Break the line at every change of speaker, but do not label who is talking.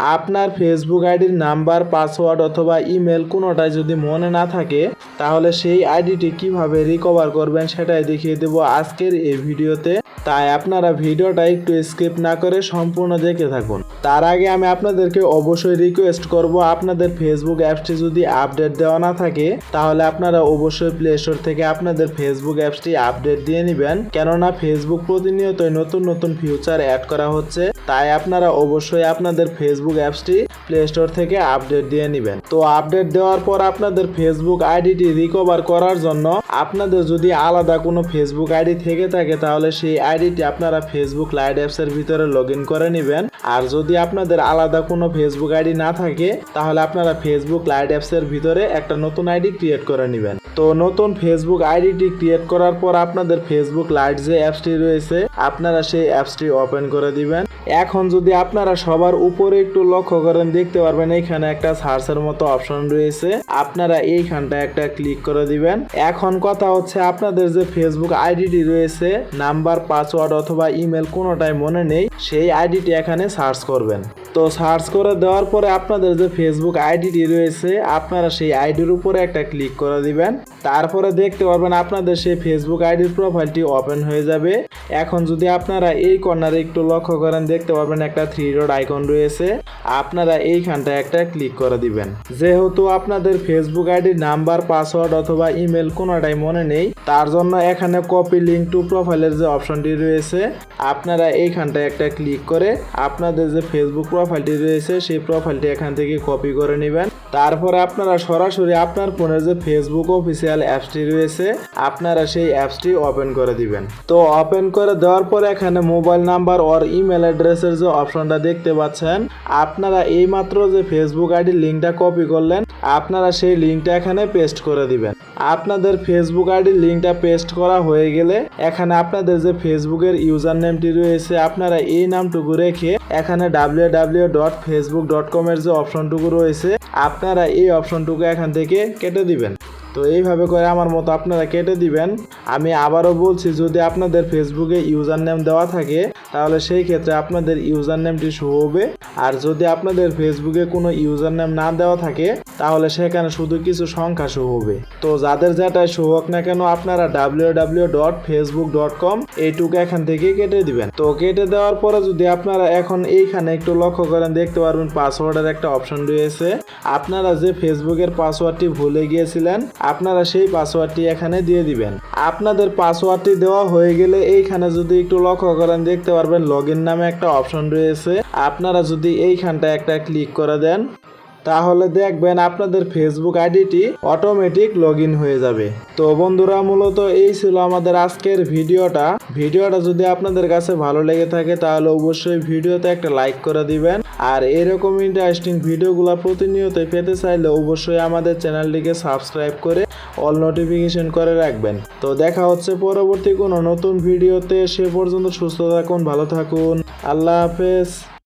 আপনার ফেসবুক আইডির number password অথবা ইমেল কোনোটাই যদি মনে না থাকে, তাহলে সেই আইডিটি কীভাবে রিকভার করবেন সেটাই দেখিয়ে দেব আজকের এই ভিডিওতে। তাই আপনারা ভিডিওটা একটু স্কিপ না করে সম্পূর্ণ দেখে থাকুন। তার আগে আমি আপনাদেরকে অবশ্যই রিকোয়েস্ট করব, আপনাদের ফেসবুক অ্যাপসটি যদি আপডেট দেওয়া না থাকে, তাহলে আপনারা অবশ্যই প্লে স্টোর থেকে আপনাদের ফেসবুক অ্যাপসটি আপডেট দিয়ে নেবেন। কেননা ফেসবুক প্রতিনিয়তই নতুন নতুন ফিউচার অ্যাড করা হচ্ছে, তাই আপনারা অবশ্যই আপনাদের ফেসবুক অ্যাপসটি প্লে স্টোর থেকে আপডেট দিয়ে নেবেন। তো আপডেট দেওয়ার পর আপনাদের ফেসবুক আইডিটি রিকভার করার জন্য আপনাদের যদি আলাদা কোনো ফেসবুক আইডি থেকে থাকে, তাহলে সেই আইডিটি আপনারা ফেসবুক লাইট অ্যাপসের ভিতরে লগ করে নেবেন। আর যদি আপনাদের আলাদা কোনো ফেসবুক আইডি না থাকে, তাহলে আপনারা ফেসবুক লাইট অ্যাপসের ভিতরে একটা নতুন আইডি ক্রিয়েট করে নেবেন। তো নতুন ফেসবুক আইডিটি ক্রিয়েট করার পর আপনাদের ফেসবুক লাইট যে অ্যাপসটি রয়েছে, আপনারা সেই অ্যাপসটি ওপেন করে দিবেন। এখন যদি আপনারা সবার উপরে একটু লক্ষ্য করেন, দেখতে পারবেন এখানে একটা সার্চের মতো অপশন রয়েছে। আপনারা এইখানটা একটা ক্লিক করে দিবেন। এখন কথা হচ্ছে আপনাদের যে ফেসবুক আইডিটি রয়েছে, নাম্বার পাসওয়ার্ড অথবা ইমেল কোনোটাই মনে নেই, সেই আইডিটি এখানে সার্চ করবেন। তো সার্চ করে দেওয়ার পরে আপনাদের যে ফেসবুক আইডিটি রয়েছে, আপনারা সেই আইডির উপরে একটা ক্লিক করে দিবেন। তারপরে দেখতে পারবেন আপনাদের সেই ফেসবুক আইডির প্রোফাইলটি ওপেন হয়ে যাবে। এখন যদি আপনারা এই কর্নারে একটু লক্ষ্য করেন, দেখতে পারবেন একটা থ্রি ডট আইকন রয়েছে। আপনারা এইখানটায় একটা ক্লিক করে দিবেন। যেহেতু আপনাদের ফেসবুক আইডির নাম্বার পাসওয়ার্ড অথবা ইমেল কোনোটাই মনে নেই তার জন্য এখানে কপি লিঙ্ক টু প্রোফাইলের যে অপশনটি রয়েছে, আপনারা এইখানটায় একটা ক্লিক করে আপনাদের যে ফেসবুক প্রোফাইলটি রয়েছে, সেই প্রোফাইলটি এখান থেকে কপি করে নেবেন। তারপরে আপনারা সরাসরি আপনার ফোনের যে ফেসবুক অফিসিয়াল অ্যাপসটি রয়েছে, আপনারা সেই অ্যাপসটি ওপেন করে দিবেন। তো ওপেন করে দেওয়ার পরে এখানে মোবাইল নাম্বার ওর ইমেল অ্যাড্রেসের যে অপশনটা দেখতে পাচ্ছেন, আপনারা এইমাত্র যে ফেসবুক আইডির লিঙ্কটা কপি করলেন আপনারা সেই লিঙ্কটা এখানে পেস্ট করে দিবেন। আপনাদের ফেসবুক আইডির লিঙ্কটা পেস্ট করা হয়ে গেলে এখানে আপনাদের যে ফেসবুকের ইউজার নেমটি রয়েছে, আপনারা এই নামটুকু রেখে এখানে W W dot Facebook dot কমের যে অপশনটুকু রয়েছে, আপনারা এই অপশনটুকু এখান থেকে কেটে দিবেন। তো এইভাবে করে আমার মতো আপনারা কেটে দিবেন। আমি আবারও বলছি, যদি আপনাদের ফেসবুকে ইউজার নেম দেওয়া থাকে, তাহলে সেই ক্ষেত্রে আপনাদের ইউজার নেমটি শো হবে। আর যদি আপনাদের ফেসবুকে কোনো ইউজার নেম না দেওয়া থাকে, তাহলে সেখানে শুধু কিছু সংখ্যা শো হবে। তো যাদের যেটাই শো হোক না কেন, আপনারা W W dot Facebook dot com এইটুকু এখান থেকে কেটে দিবেন। তো কেটে দেওয়ার পরে যদি আপনারা এখন এইখানে একটু লক্ষ্য করেন, দেখতে পারবেন পাসওয়ার্ডের একটা অপশন রয়েছে। আপনারা যে ফেসবুকের পাসওয়ার্ডটি ভুলে গিয়েছিলেন, আপনারা সেই পাসওয়ার্ডটি এখানে দিয়ে দিবেন। আপনাদের পাসওয়ার্ডটি দেওয়া হয়ে গেলে এইখানে যদি একটু লক্ষ্য করেন, দেখতে পারবেন লগ নামে একটা অপশন রয়েছে। আপনারা যদি এইখানটা একটা ক্লিক করে দেন, তাহলে দেখবেন আপনাদের ফেসবুক আইডিটি অটোমেটিক লগ হয়ে যাবে। তো বন্ধুরা, মূলত এই ছিল আমাদের আজকের ভিডিওটা। ভিডিওটা যদি আপনাদের কাছে ভালো লেগে থাকে, তাহলে অবশ্যই ভিডিওতে একটা লাইক করে দিবেন। আর এরকম ইন্টারেস্টিং ভিডিওগুলো প্রতিনিয়ত পেতে চাইলে অবশ্যই আমাদের চ্যানেলটিকে সাবস্ক্রাইব করে অল নোটিফিকেশন করে রাখবেন। তো দেখা হচ্ছে পরবর্তী কোনো নতুন ভিডিওতে। সে পর্যন্ত সুস্থ থাকুন, ভালো থাকুন। আল্লাহ হাফেজ।